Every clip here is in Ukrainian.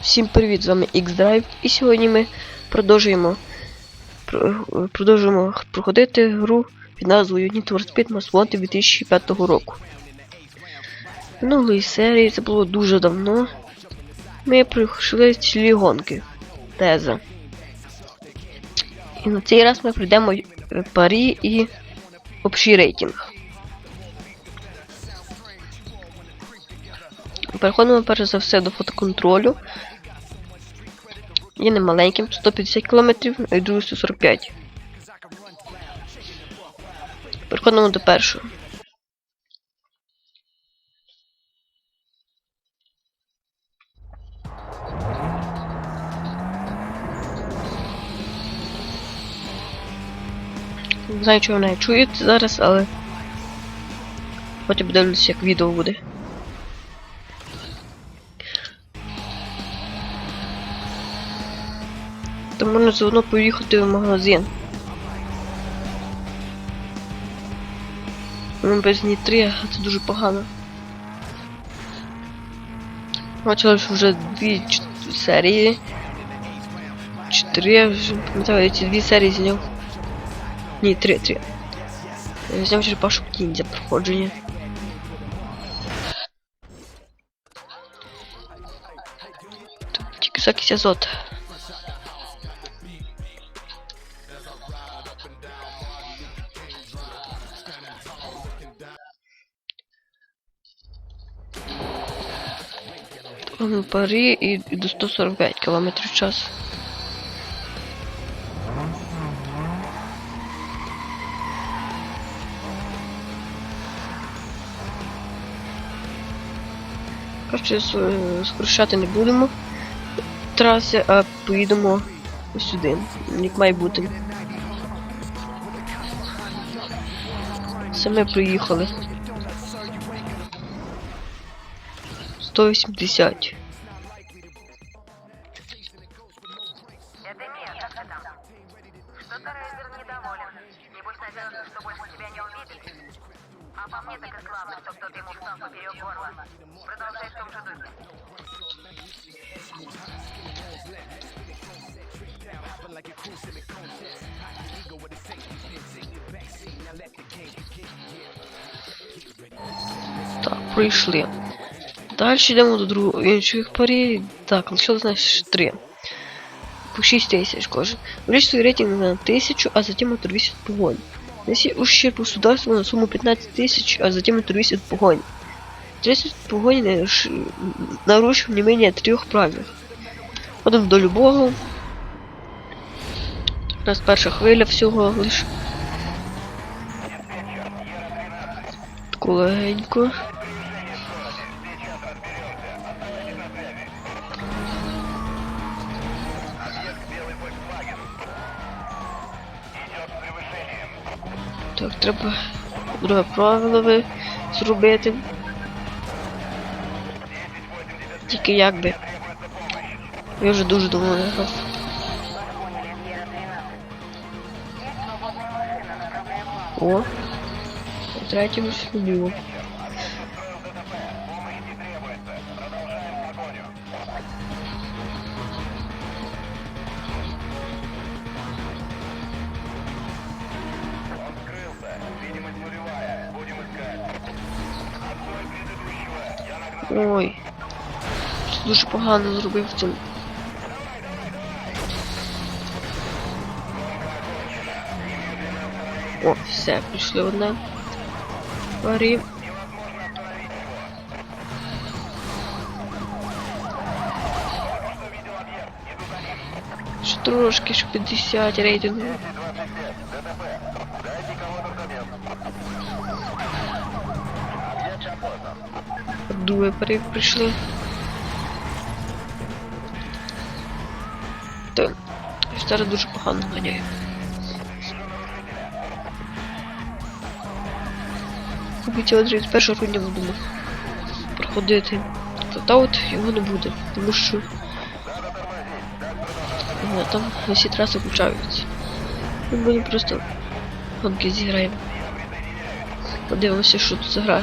Всім привіт, з вами X-Drive і сьогодні ми продовжуємо продовжуємо проходити гру під назвою Need for Speed Most Wanted 2005 року. Минулої серії, це було дуже давно. Ми пройшли цілі гонки. Теза. І на цей раз ми пройдемо е, парі і общий рейтинг. Переходимо перш за все до фотоконтролю. Є не маленьким, 150 км, а й другий 145. Переходимо до першого. Не знаю, чи ви мене чуєте зараз, але потім подивлюся, як відео буде. То можна заодно поїхати в магазин. Ну, без нітри, а це дуже погано. Що вже дві серії. Чотири, я вже пам'ятаю, ці дві серії зняв. Ні, три, три. Я зняв черепашку кінця проходження. Тільки закись азот. Парі і, до 145 км в час. Коротше, с- скорочати не будемо траси, а поїдемо сюди, як має бути. Саме приїхали. 180. что больше тебя не увидит. А по мне так и славно, что кто-то ему встал поперек горла. Продолжай в том же духе. Так, пройшли. Далі йдемо до другого інших парі. Так, лишилось нас три. По 6 тисяч кожен. Увеличь свой рейтинг на 1000, а затем оторвись от погони. Если ущерб государству на сумму 15 тысяч, а затем оторвись от погони. 30 погони нарушив, не менее трех правил. Ходимо до любого. У нас перша хвиля всього лиш. Коленько. Так, треба друге правило ви зробити. Тільки як би. Я вже дуже давно не грав. О! Третьому слюбіло. Ой. Дуже погано зробив цим. О, все, пішли одне. Парі. Трошки, ще 50 рейтингу. Друге парі прийшли. Так, зараз дуже погано ганяю. Побиття 31 грудня будемо проходити. Та, от його не буде, тому що е, там усі траси включаються. Ми будемо просто гонки зіграємо. Подивимося, що тут за.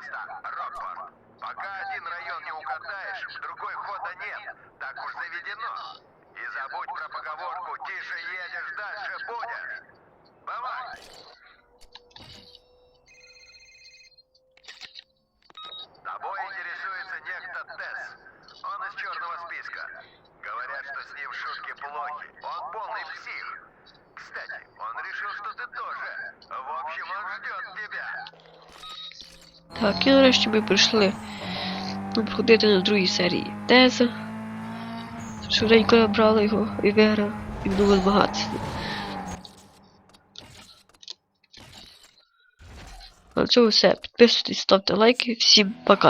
место — Рокпорт. Пока один район не угадаешь, другой хода нет. Так уж заведено. И забудь про поговорку «тише едешь, дальше будешь». Бывай! Тобой интересуется некто Тесс. Он из черного списка. Говорят, что с ним шутки плохи. Он полный псих. Кстати, он решил, что ты тоже. Так, і нарешті ми прийшли проходити на другій серії Теза. Швиденько я брала його і виграв, і буду збагатися. На цьому все. Підписуйтесь, ставте лайки. Всім пока.